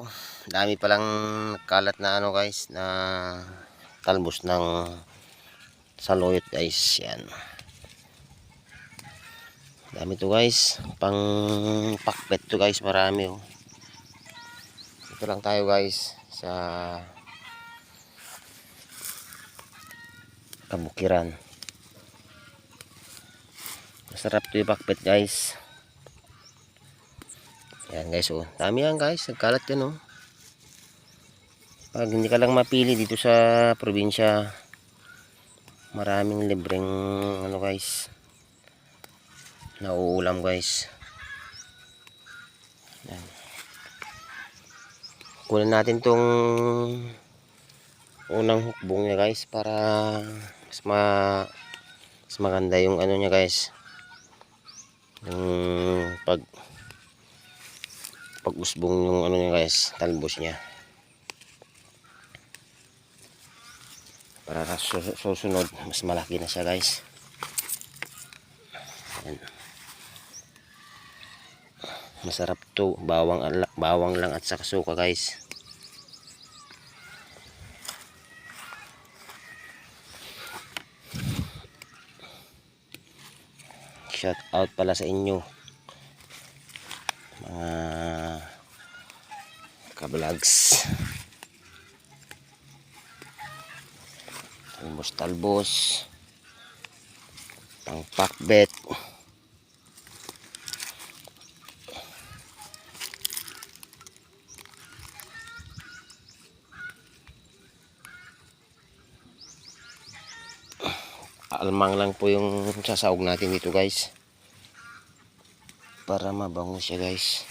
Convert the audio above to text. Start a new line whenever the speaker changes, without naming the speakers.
ko. Dami palang kalat na ano guys na talbos ng saluyot guys. Yan. Dami to guys. Pang pakbet to guys. Marami oh. Ito lang tayo guys sa kabukiran. Masarap to yung pakbet guys. Yan guys oh. Dami yan guys. Nagkalat yan oh. Pag hindi ka lang mapili dito sa probinsya, maraming libreng ano guys. Nauulam guys. Yan. Kunin natin tong unang hukbong niya guys para mas ma mas maganda yung ano niya guys. Yung pag pag-usbong yung ano niya guys, talbos niya. Para susunod, mas malaki na siya guys. Ayan. Masarap to, bawang, bawang lang at saka suka guys. Shout out pala sa inyo mga kablags. Talbos talbos. Pang pakbet almang lang po yung sasaog natin dito guys. Para mabango siya guys